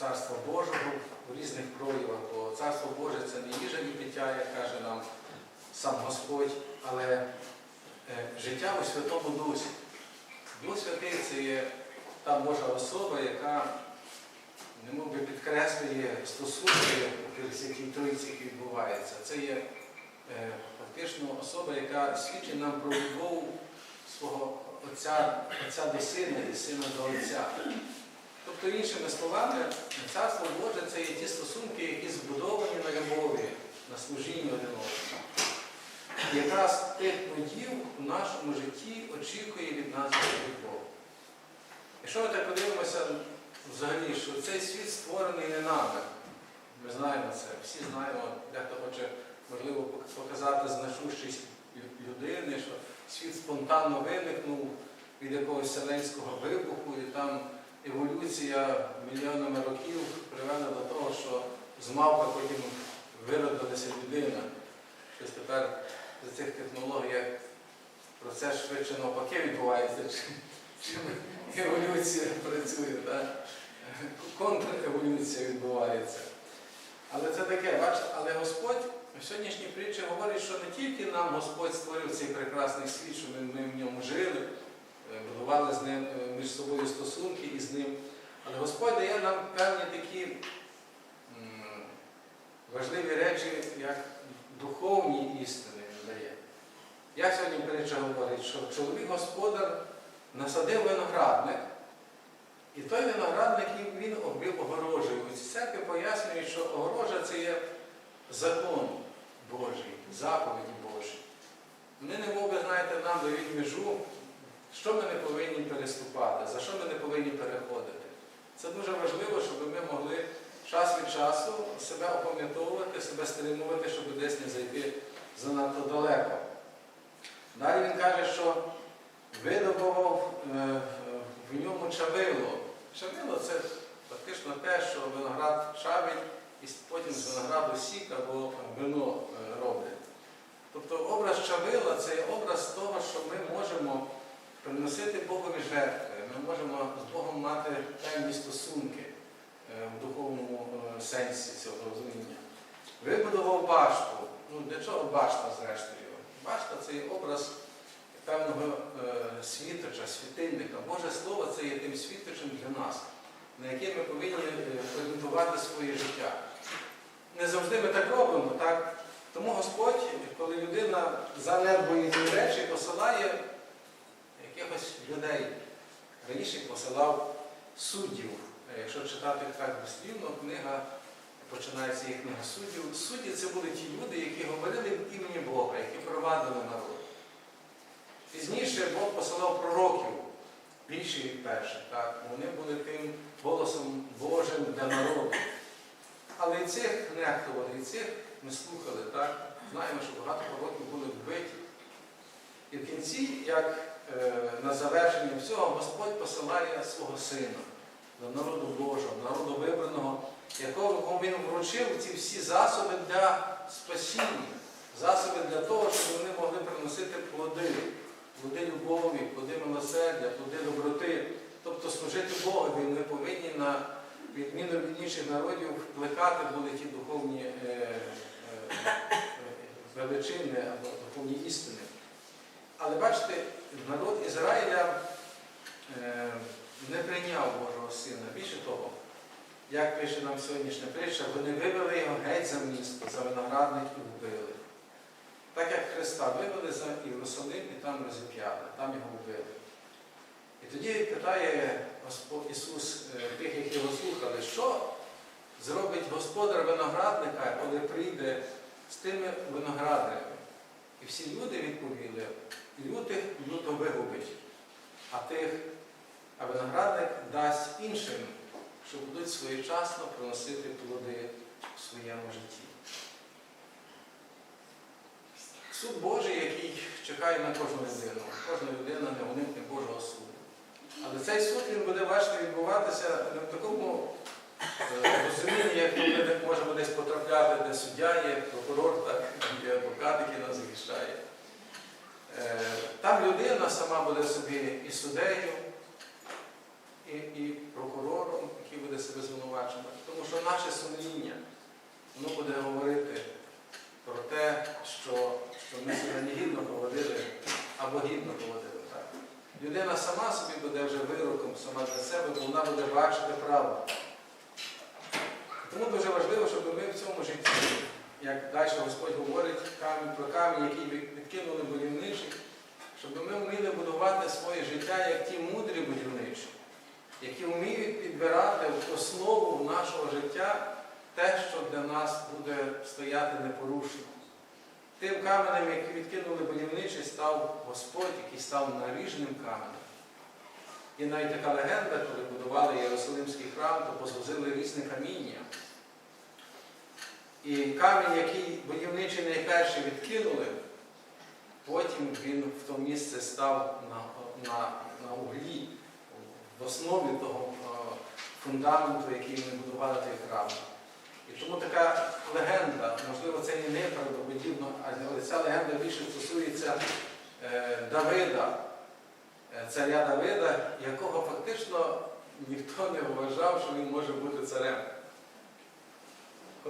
Царства Божого у різних проявах, бо Царство Боже це не їжа і пиття, як каже нам сам Господь, але е, життя у Святому Дусі. Дух Святий це є та Божа особа, яка немов би підкреслює стосунки, які тройці відбуваються. Це є е, фактично особа, яка свідчить нам про любов свого Отця, Отця до Сина і Сина до Отця. Тобто, іншими словами, Царство Боже це є ті стосунки, які збудовані на любові, на служінні один одному. Якраз тих подів у нашому житті очікує від нас Бог. Якщо ми так подивимося взагалі, що цей світ створений не нами, ми знаємо це, всі знаємо, дехто хоче, можливо, показати значущість лю- людини, що світ спонтанно виникнув від якогось вселенського вибуху, і там еволюція мільйонами років привела до того, що з мавпи потім виродилася людина. Щось тепер за цих технологіях процес швидше навпаки відбувається, чим, еволюція працює. Так? Контрэволюція відбувається. Але це таке, бачите, але Господь в сьогоднішній притчі говорить, що не тільки нам Господь створив цей прекрасний світ, що ми, ми в ньому жили, будували з ним е, між собою стосунки і з ним. Але Господь дає нам певні такі важливі речі, як духовні істини дає. Як сьогодні притча говорить, що чоловік господар насадив виноградник, і той виноградник він- оббив огорожею. Церкви пояснюють, що огорожа це є закон Божий, заповіді Божі. Вони не ви знаєте, нам дають межу, що ми не повинні переступати, за що ми не повинні переходити. Це дуже важливо, щоб ми могли час від часу себе опам'ятовувати, себе стримувати, щоб десь не зайти занадто далеко. Далі він каже, що видобував е, в ньому чавило. Чавило це фактично те, що виноград чавить і потім з винограду сік або вино е, роблять. Тобто образ чавила це є образ того, що ми можемо приносити Богові жертви, ми можемо з Богом мати певні стосунки е, в духовному е, сенсі цього розуміння. Вибудував башту. Ну, для чого башта, зрештою? Башта це є образ певного е, світоча, світильника. Боже Слово це є тим світочем для нас, на яке ми повинні орієнтувати своє життя. Не завжди ми так робимо, так? Тому Господь, коли людина занедбує ці речі, посилає якихось людей. Раніше посилав суддів. Е, Якщо читати так дослівно, книга починається їх книга суддів. Судді це були ті люди, які говорили в імені Бога, які провадили народ. Пізніше Бог посилав пророків, більше від перших. Так? Вони були тим голосом Божим для народу. Але і цих нехтували, і цих ми слухали. Так? Знаємо, що багато пророків були вбиті. І в кінці, як на завершення всього, Господь посилає свого сина до народу Божого, народу вибраного, якого він вручив ці всі засоби для спасіння, засоби для того, щоб вони могли приносити плоди, плоди любові, плоди милосердя, плоди доброти, тобто служити Богові. Ми повинні на відміну від інших народів вплекати були ті духовні е, е, е, величини або духовні істини. Але бачите, народ Ізраїля е, не прийняв Божого Сина. Більше того, як пише нам сьогоднішня притча, вони вивели його геть за місто, за виноградник і вбили. Так як Христа вивели за Єрусалим і там розіп'яли, там його вбили. І тоді питає Господь Ісус е, тих, які його слухали, що зробить господар виноградника, коли прийде з тими виноградарями. І всі люди відповіли, тих, а виноградник дасть іншим, що будуть своєчасно приносити плоди в своєму житті. Суд Божий, який чекає на кожну людину. Кожна людина не уникне Божого суду. Але цей суд він буде бачите, відбуватися не в такому е, розумінні, як ми можемо десь потрапляти, де суддя є, прокурор, так, є адвокат, який нас захищає. Е, Там людина сама буде собі і суддею, і, і прокурором, який буде себе звинувачувати. Тому що наше сумління, воно буде говорити про те, що, що ми себе негідно поводили або гідно поводили. Так? Людина сама собі буде вже вироком, сама для себе, бо вона буде бачити правду. Тому дуже важливо, щоб ми в цьому житті, як далі Господь говорить камінь про камінь, який відкинули будівничі, щоб ми вміли будувати своє життя як ті мудрі будівничі, які вміють підбирати в основу нашого життя те, що для нас буде стояти непорушно. Тим каменем, який відкинули будівничі, став Господь, який став наріжним каменем. І навіть така легенда, коли будували Єрусалимський храм, то позвозили різне каміння. І камінь, який будівничі найперше відкинули, потім він в то місце став на, на, на углі, в основі того е, фундаменту, який вони будували той храм. І тому така легенда, можливо, це і не правдоподібно, але ця легенда більше стосується е, Давида, е, царя Давида, якого фактично ніхто не вважав, що він може бути царем.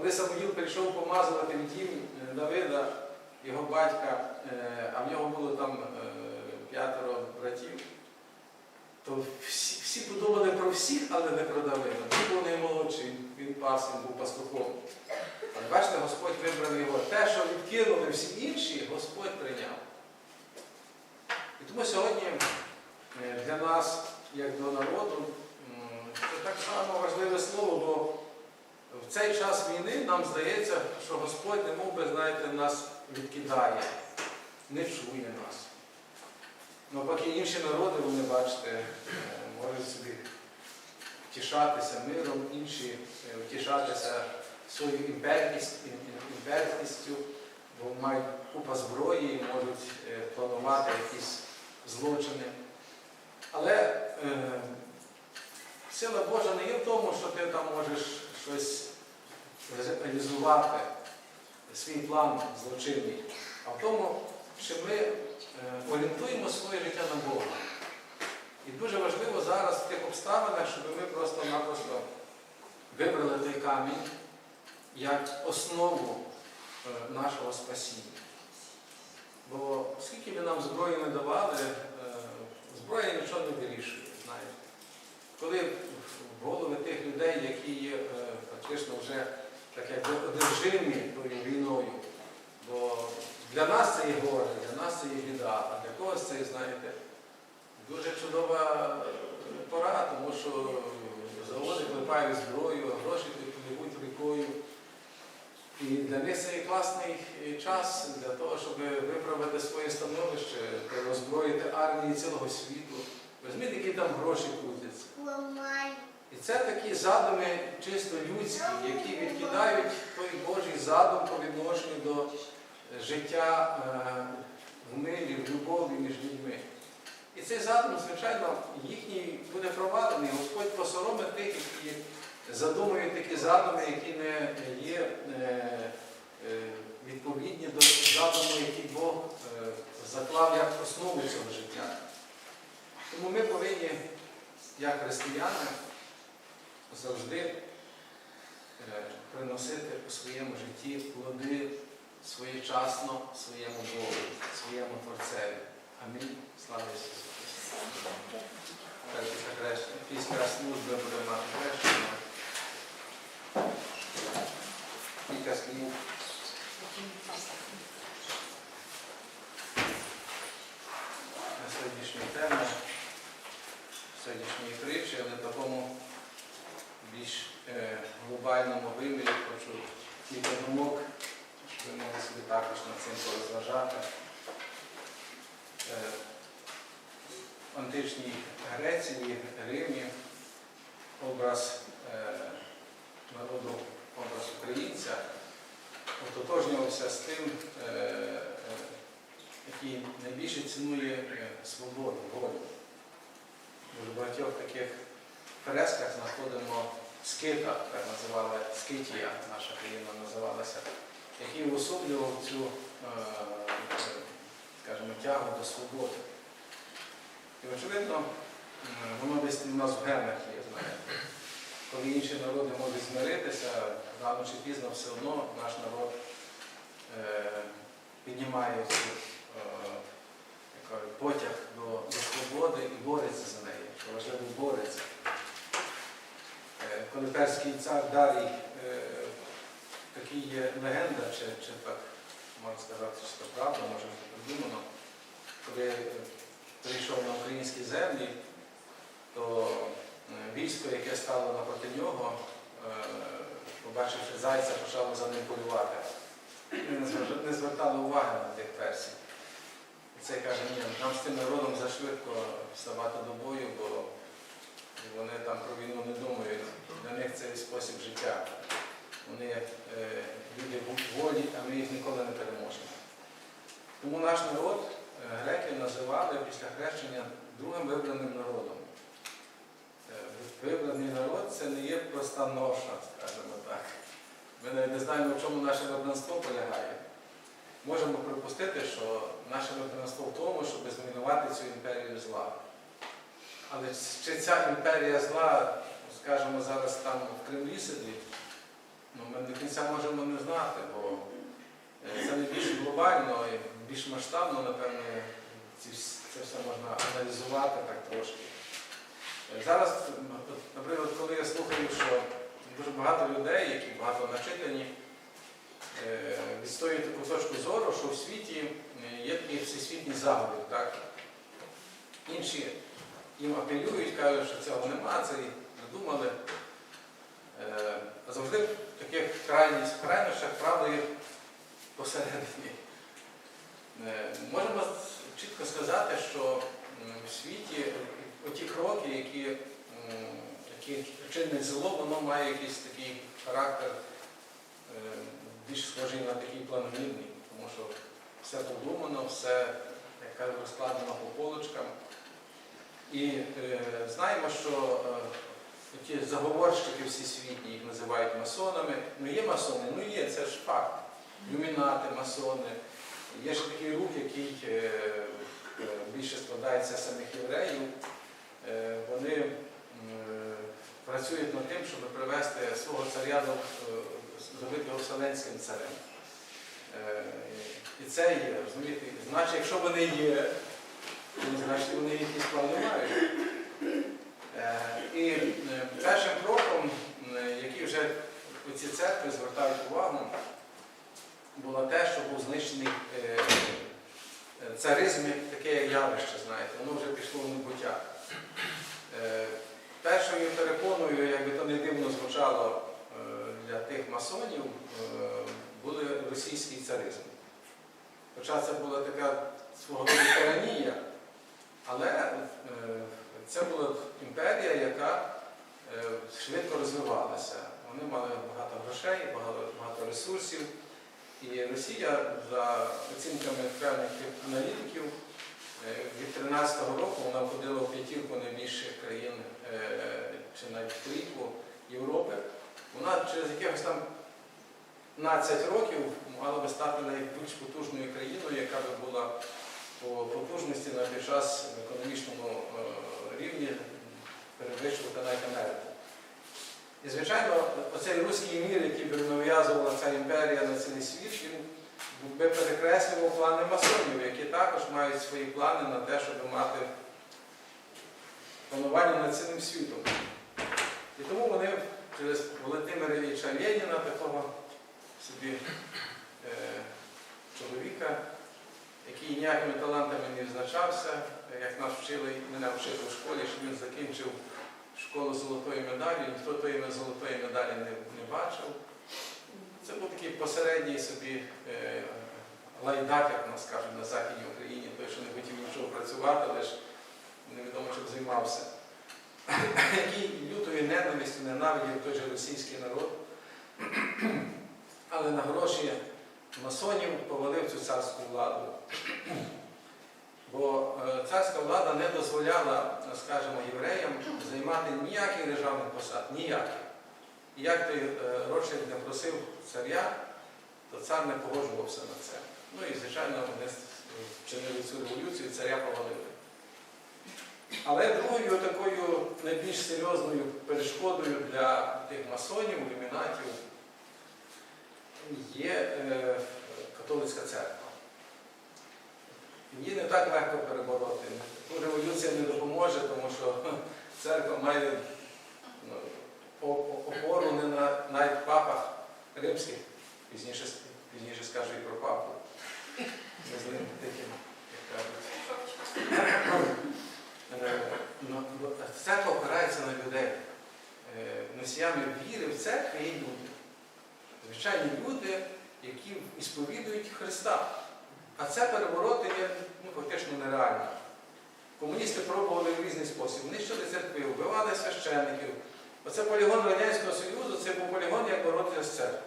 Коли Самуїл прийшов помазувати в дім е, Давида, його батька, е, а в нього було там е, п'ятеро братів, то всі, всі подумали про всіх, але не про Давида. Він був наймолодший, він пас, він був пастухом. Але бачите, Господь вибрав його. Те, що відкинули всі інші, Господь прийняв. І тому сьогодні для нас, як до народу, це так само важливе слово, бо в цей час війни нам здається, що Господь, не мов би, знаєте, нас відкидає, не чує нас. Ну, поки інші народи, вони бачите, е, можуть собі втішатися миром, інші е, втішатися своєю імперськістю, бо мають купа зброї і можуть е, планувати якісь злочини. Але е, сила Божа не є в тому, що ти там можеш щось реалізувати, свій план злочинний, а в тому, що ми е, орієнтуємо своє життя на Бога. І дуже важливо зараз в тих обставинах, щоб ми просто-напросто вибрали той камінь як основу е, нашого спасіння. Бо скільки би нам зброї не давали, е, зброя нічого не вирішує. знаєте. Коли в голови тих людей, які є фактично вже так якби одержимі війною, бо для нас це є горе, для нас це є біда, а для когось це, знаєте, дуже чудова е, пора, тому що заводи клепають зброю, а гроші пливуть рікою. І для них це є класний е, час для того, щоб виправити своє становище, роззброїти армії цілого світу. Розумієте, які там гроші крутяться. І це такі задуми чисто людські, які відкидають той Божий задум по відношенню до життя е, в мирі, в любові між людьми. І цей задум, звичайно, їхній буде провалений. Господь посоромить тих, які задумують такі задуми, які не є е, е, відповідні до задуму, який Бог е, заклав як основу цього життя. Тому ми повинні, як християни, завжди е, приносити у своєму житті плоди своєчасно своєму Богу, своєму Творцеві. Амінь. Слава Ісусу Христу. Після служби буде мати хрещення. Кілька слів. На сьогоднішню тему, сьогоднішньої притчі, але такому більш е, глобальному вимірі, хочу кілька думок, щоб ви могли собі також над цим порозважати. Е, в античній Греції, Римі образ е, народу, образ українця ототожнювався з тим, е, е який найбільше цінує е, свободу, волю. Дуже багатьох таких фресках знаходимо скита, так називали Скитія, наша країна називалася, який уособлював цю, е, скажімо, тягу до свободи. І очевидно, воно десь у нас в генах є, знаєте. Коли інші народи можуть змиритися, рано чи пізно все одно наш народ е, піднімає цю е, потяг до, до свободи і бореться за неї. Що важливо бореться. Коли перський цар Дарій, е, такий є легенда, чи, чи так можна сказати, що це правда, може придумано, коли е, прийшов на українські землі, то е, військо, яке стало напроти нього, побачивши зайця, почало за ним полювати. Не звер- звертали уваги на тих персів. Це каже, ні, нам з тим народом зашвидко вставати до бою, бо вони там про війну не думають. Для них це спосіб життя. Вони е, люди волі, а ми їх ніколи не переможемо. Тому наш народ е, греки називали після хрещення другим вибраним народом. Е, Вибраний народ це не є проста ноша, скажімо так. Ми навіть не знаємо, в чому наше вибранство полягає. Можемо припустити, що наше вибранство в тому, щоб зруйнувати цю імперію зла. Але чи ця імперія зла, скажімо, зараз там в Кремлі сидить, ну, ми до кінця можемо не знати, бо е, це не більш глобально і більш масштабно, напевно, це все можна аналізувати так трошки. Е, Зараз, наприклад, коли я слухаю, що дуже багато людей, які багато начитані, е, відстоюють таку точку зору, що в світі є такий всесвітній заговір. Інші їм апелюють, кажуть, що цього нема, це і придумали. Е, завжди в таких крайніх крайнощах правда є посередині. Е, Можемо чітко сказати, що в світі оті кроки, які, які чинить зло, воно має якийсь такий характер е, більш схожий на такий планомірний, тому що все продумано, все як кажуть, розкладено по полочкам. І е, знаємо, що е, ті заговорщики всесвітні, їх називають масонами. Ну є масони, ну є, це ж факт. Люмінати, масони. Є ж такий рух, який е, е, більше складається самих євреїв. Е, вони е, працюють над тим, щоб привести свого царя до, е, зробити вселенським царем. Е, І це є, розумієте? Значить, якщо вони є, то значить вони якісь плани мають. Е, І е, першим кроком, е, який вже ці церкви звертають увагу, було те, що був знищений царизм як таке явище, знаєте, воно вже пішло в небуття. Першою перепоною, як би то не дивно звучало для тих масонів, були російський царизм. Хоча це була така свого тиранія, але е, це була імперія, яка е, швидко розвивалася. Вони мали багато грошей, багато, ресурсів. І Росія, за оцінками певних аналітиків, е, від 13-го року вона входила в п'ятірку найбільших країн чи навіть трійку Європи. Вона через якихось там 15 років мала би стати найбільш потужною країною, яка би була по потужності на той час в економічному е, рівні перевищувати навіть Америку. І, звичайно, оцей руський мір, який би нав'язувала ця імперія на цілий світ, він би перекреслював плани масонів, які також мають свої плани на те, щоб мати панування над цілим світом. І тому вони через Володимира Ілліча Леніна, такого собі е, чоловіка, який ніякими талантами не відзначався, як нас вчили, мене вчили в школі, що він закінчив школу золотої медалі, ніхто тої золотої медалі не, не бачив. Це був такий посередній собі е, лайдак, як нас кажуть на Західній Україні, той, що не хотів нічого працювати, лише невідомо займався, який лютою ненавистю ненавидів той же російський народ, але на гроші масонів повалив цю царську владу. Бо е, царська влада не дозволяла, е, скажімо, євреям займати ніяких державних посад, ніяких. І як той е, Ротшильд не просив царя, то цар не погоджувався на це. Ну і, звичайно, вони вчинили цю революцію, царя повалили. Але другою такою найбільш серйозною перешкодою для тих масонів, ілюмінатів є е, католицька церква. Її не так легко перебороти. Революція не допоможе, тому що церква має ну, опору не на навіть папах римських, пізніше, пізніше скажу і про папу. Ми з ним таким, як кажуть. Е, ну, Церква опирається на людей. Е, Носіями віри в церкві є люди. Звичайні люди, які ісповідують Христа. А це перевороти є ну, фактично нереально. Комуністи пробували в різний спосіб. Нищили церкви, вбивали священників. Оце полігон Радянського Союзу, це був полігон, як боротися з церквою.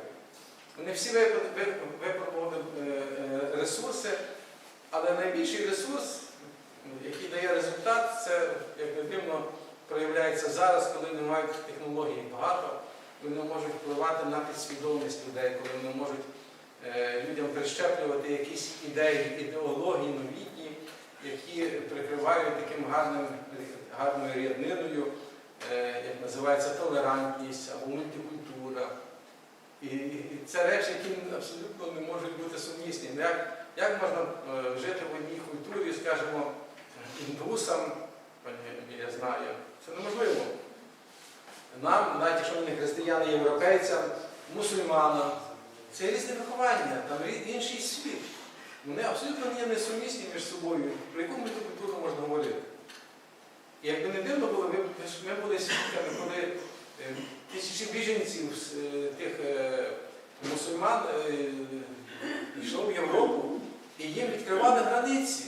Вони всі вип- вип- випробували е, е, ресурси, але найбільший ресурс, який дає результат, це, як не дивно, проявляється зараз, коли не мають технологій багато, не можуть впливати на підсвідомість людей, коли вони можуть е, людям прищеплювати якісь ідеї, ідеології новітні, які прикривають таким гарним, гарною рядниною, е, як називається толерантність або мультикультура. І це речі, які абсолютно не можуть бути сумісні. Ну, Як, як можна е, жити в одній культурі, скажімо, індусам, я знаю, це неможливо. Нам, навіть якщо ми не християни, європейцям, мусульманам, це різне виховання, там інший світ. Вони абсолютно є несумісні між собою. Про яку мультикультуру можна говорити? І якби не дивно було, ми, ми були свідками, коли е, тисячі біженців е, тих е, мусульман йшло в Європу і їм відкривали границі.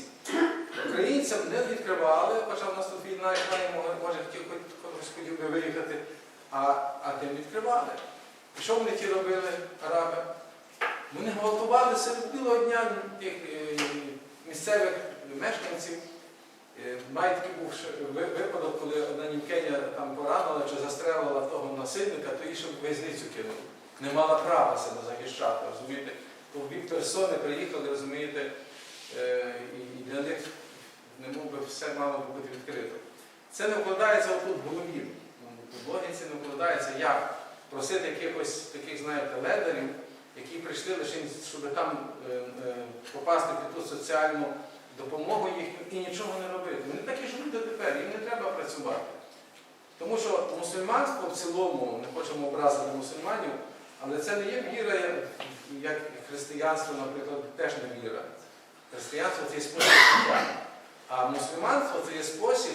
Українцям не відкривали, хоча в нас тут війна, яка може, хоч хотів би виїхати, а, а тим відкривали. І що вони ті робили, араби? Вони гвалтували серед білого дня тих е, місцевих мешканців. Е, такий був випадок, коли одна німкеня там поранила чи застрелила того насильника, то її ще в'язницю кинули. Не мала права себе захищати, розумієте? То в бік персони приїхали, розумієте, е, і для них не мов би все мало бути відкрито. Це не вкладається отут в голові. В логіці не вкладається, як просити якихось таких, знаєте, ледерів, які прийшли лише, щоб там е, е, попасти під ту соціальну допомогу їхню і нічого не робити. Вони такі ж люди тепер, їм не треба працювати. Тому що мусульманство в цілому, не хочемо образити мусульманів, але це не є віра, як- християнство, наприклад, теж не віра. Християнство це є спосіб життя. А мусульманство це є спосіб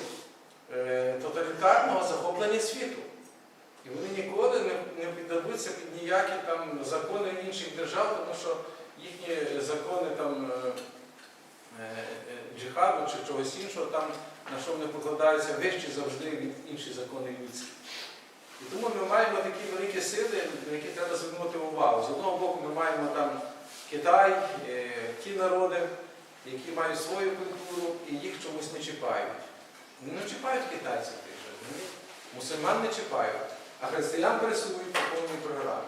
тоталітарного захоплення світу. І вони ніколи не, піддадуться під ніякі там закони інших держав, тому що їхні закони там е, е, е, джихаду чи чогось іншого, там на що вони покладаються вищі завжди від інших законів людських. І тому ми маємо такі великі сили, на які треба звернути увагу. З одного боку, ми маємо там Китай, е, ті народи, які мають свою культуру і їх чомусь не чіпають. Не чіпають китайців тих же, вони мусульман не чіпають, а християн пересують по повній програмі.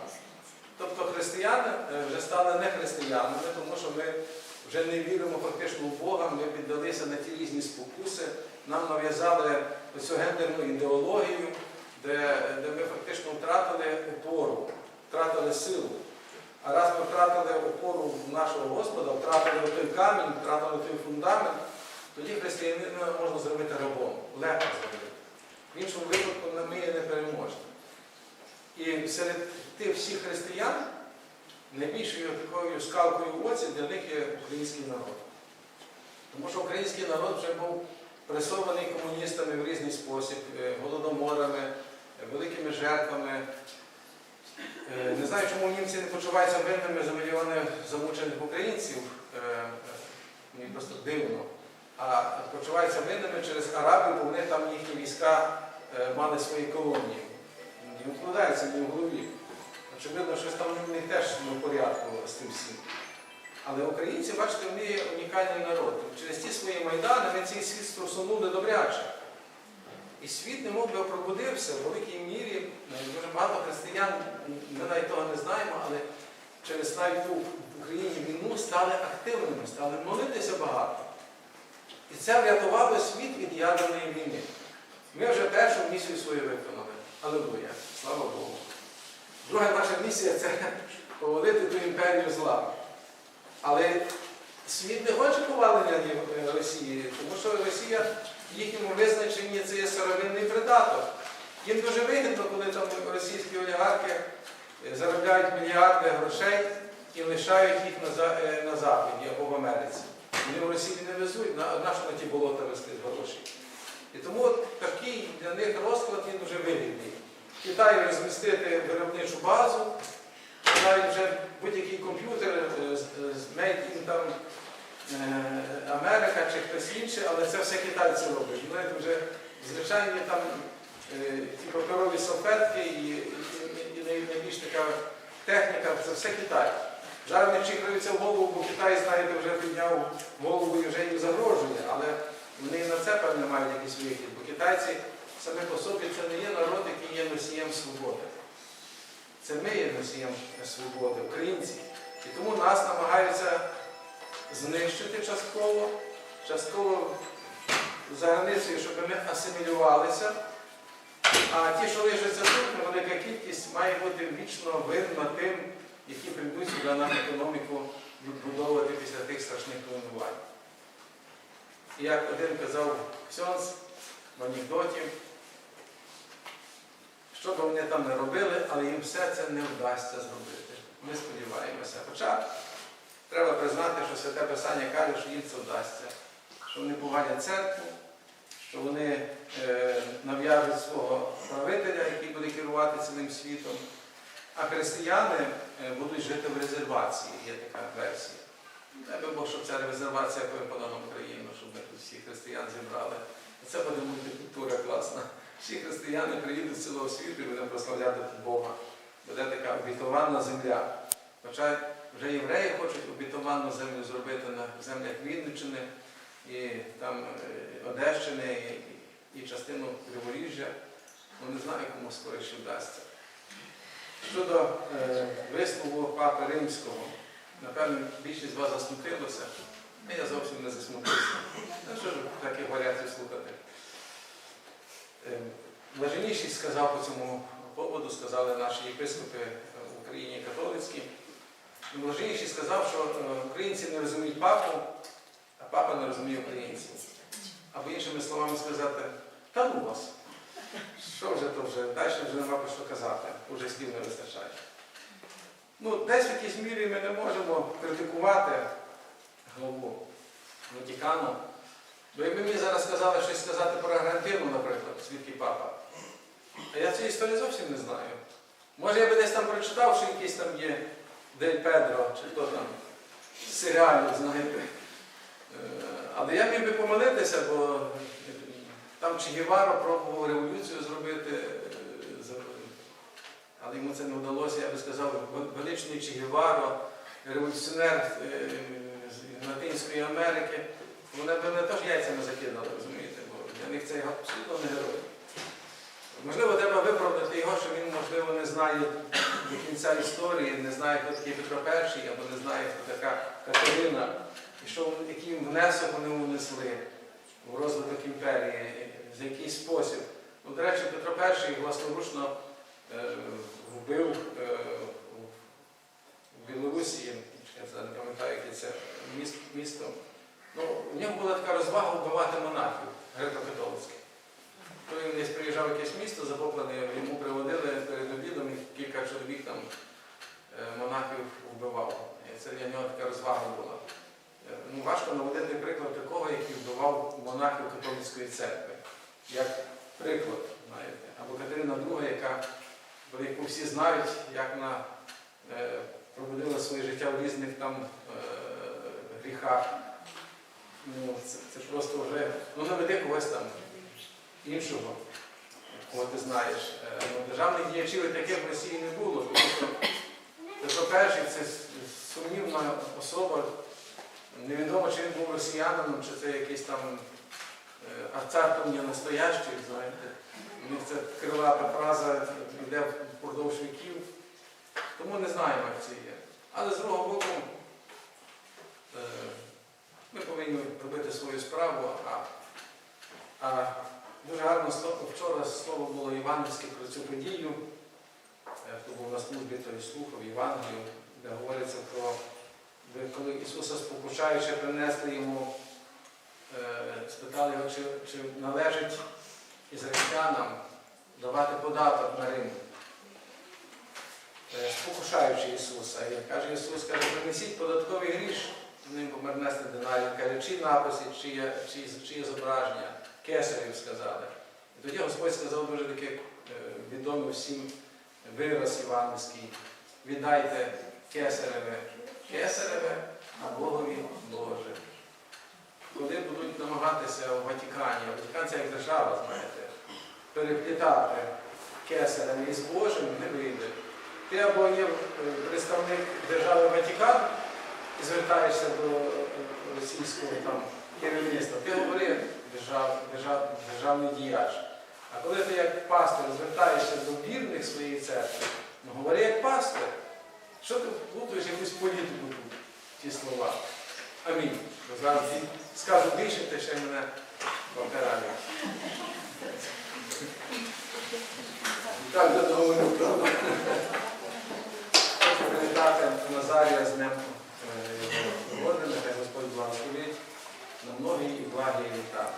Тобто християни е, вже стали не християнами, тому що ми вже не віримо фактично в Бога, ми піддалися на ті різні спокуси, нам нав'язали оцю гендерну ідеологію, де, де ми фактично втратили опору, втратили силу. А раз ми втратили опору нашого Господа, втратили той камінь, втратили той фундамент, тоді християнина можна зробити рабом, легко зробити. В іншому випадку ми є непереможні. І серед тих всіх християн найбільшою такою скалкою в оці для них є український народ. Тому що український народ вже був пресований комуністами в різний спосіб, е, голодоморами, е, великими жертвами. Е, Не знаю, чому німці не почуваються винними за мільйони замучених українців. Мені просто дивно. А почуваються винними через арабів, бо вони там їхні війська е, мали свої колонії. Не вкладається мені в голові. Очевидно, щось там в них теж не в порядку з тим всім. Але українці, бачите, вони унікальний народ. Через ті свої майдани ми цей світ струсунули добряче. І світ немов би пробудився в великій мірі. Дуже багато християн, ми навіть того не знаємо, але через навіть в Україні війну стали активними, стали молитися багато. І це врятувало світ від ядерної війни. Ми вже першу місію свою виконали. Аллилуйя. Слава Богу. Друга наша місія це повалити ту імперію зла. Але світ не хоче повалення ні- Росії, тому що Росія в їхньому визначенні це є сировинний предатор. Їм дуже вигідно, коли там російські олігархи е, заробляють мільярди грошей і лишають їх на, е, на Заході або в Америці. Вони в Росії не везуть, на, на що на ті болота везти гроші. І тому от такий для них розклад він дуже вигідний. В Китаї розмістити виробничу базу, навіть вже будь-який комп'ютер е, з made там, е, Америка чи хтось інший, але це все китайці роблять. Знаєте, вже звичайні там е, ті паперові салфетки і, і, і, і найбільш така техніка, це все Китай. Зараз не чихаються в голову, бо Китай, знаєте, вже підняв голову і вже їм загрожує, але вони на це певне мають якийсь вихід, бо китайці самі по собі це не є народ, який є носієм свободи. Це ми є носієм свободи, українці. І тому нас намагаються знищити частково, частково за границею, щоб ми асимілювалися. А ті, що лишаться тут, невелика кількість, має бути вічно винна тим, які прийдуть сюди нам економіку відбудовувати після тих страшних руйнувань. І як один казав Ксьонс в анекдоті, що б вони там не робили, але їм все це не вдасться зробити. Ми сподіваємося. Хоча треба признати, що Святе Писання каже, що їм це вдасться, що вони повалять церкву, що вони е, нав'яжуть свого правителя, який буде керувати цілим світом. А християни е, будуть жити в резервації, є така версія. Дай би Бог, щоб ця резервація випала на Україну, щоб ми тут всіх християн зібрали. Це буде мультикультура класна. Всі християни приїдуть з цілого світу і будемо прославляти Бога. Буде така обітована земля. Хоча вже євреї хочуть обітовану землю зробити на землях Вінниччини і там е, Одещини і, частину Криворіжжя. Ну не знаю, кому скоріше вдасться. Щодо е, вислову Папи Римського, напевно, більшість з вас засмутилося, а я зовсім не засмутився. Ну що ж таке варіації слухати? Е, Блаженніший сказав по цьому поводу, сказали наші єпископи в Україні католицькі. Блаженніший сказав, що е, українці не розуміють папу, а папа не розуміє українців. Або іншими словами сказати, та ну вас. Що вже то вже, далі вже нема про що казати, вже слів не вистачає. Ну, десь в якійсь мірі ми не можемо критикувати главу Ватикану. Бо якби мені зараз сказали щось сказати про Аргентину, наприклад, свідки папа, а я цієї історії зовсім не знаю. Може, я би десь там прочитав, що якийсь там є Дель Педро, чи хто там з знаєте. Е, Але я міг би помилитися, бо там Че Гевара пробував революцію зробити, е, але йому це не вдалося, я би сказав, величний Че Геваро, революціонер е, Латинської Америки. Вони б мене теж яйцями закидали, розумієте, бо для них це абсолютно не герой. Можливо, треба виправдати його, що він, можливо, не знає до кінця історії, не знає, хто такий Петро І, або не знає, хто така Катерина, і що, який внесок вони внесли в розвиток імперії, в якийсь спосіб. Ну, до речі, Петро І власноручно е, вбив е, в Білорусі, я не пам'ятаю, яке це міс- місто. Ну, в нього була така розвага вбивати монахів греко-католицьких. Коли він десь приїжджав в якесь місто, захоплене, йому приводили перед обідом і кілька чоловік там е, монахів вбивав. І це для нього така розвага була. Е, Ну, важко наводити приклад такого, який вбивав монахів католицької церкви. Як приклад, знаєте. Або Катерина II, яка, про яку всі знають, як вона е, проводила своє життя в різних там е, гріхах. ну, це, це просто вже, ну наведи когось там іншого, кого ти знаєш. Е, Ну, державних діячів таких в Росії не було, тому що, по-перше, це сумнівна особа. Невідомо, чи він був росіянином, чи це якийсь там там не настоящий, знаєте. У них це крилата фраза йде впродовж віків. Тому не знаємо, як це є. Але з другого боку, е, ми повинні робити свою справу. А, а дуже гарно вчора слово було євангельське про цю подію. Е, Хто був на службі, той слухав Євангелію, де говориться про коли Ісуса спокушаючи, принесли йому, е, спитали його, чи, чи належить ізраїльтянам давати податок на Е, спокушаючи Ісуса. І каже Ісус, каже, принесіть податковий гріш, ним помернести динарій. Каже, чи написи, чи є, чи, чи є зображення, кесарів сказали. І тоді Господь сказав дуже такий е, відомий всім вираз івангельський. Віддайте кесареве кесареве, а Богові Боже. Коли будуть намагатися в Ватикані, Ватикан це як держава, знаєте, переплітати кесарем із Божим не вийде. Ти або є е, представник держави Ватикан і звертаєшся до е, російського там, керівництва, ти говори держав, держав, державний діяч. А коли ти як пастор звертаєшся до вірних своєї церкви, ну говори як пастор. Що ти плутаєш якусь політику тут, ті слова? Амінь. Зараз скажу більше, ти ще мене покарає. Так, договору правда. Привітати Назарія з днем е, його роди, нехай Господь благословить на многі і благі літа.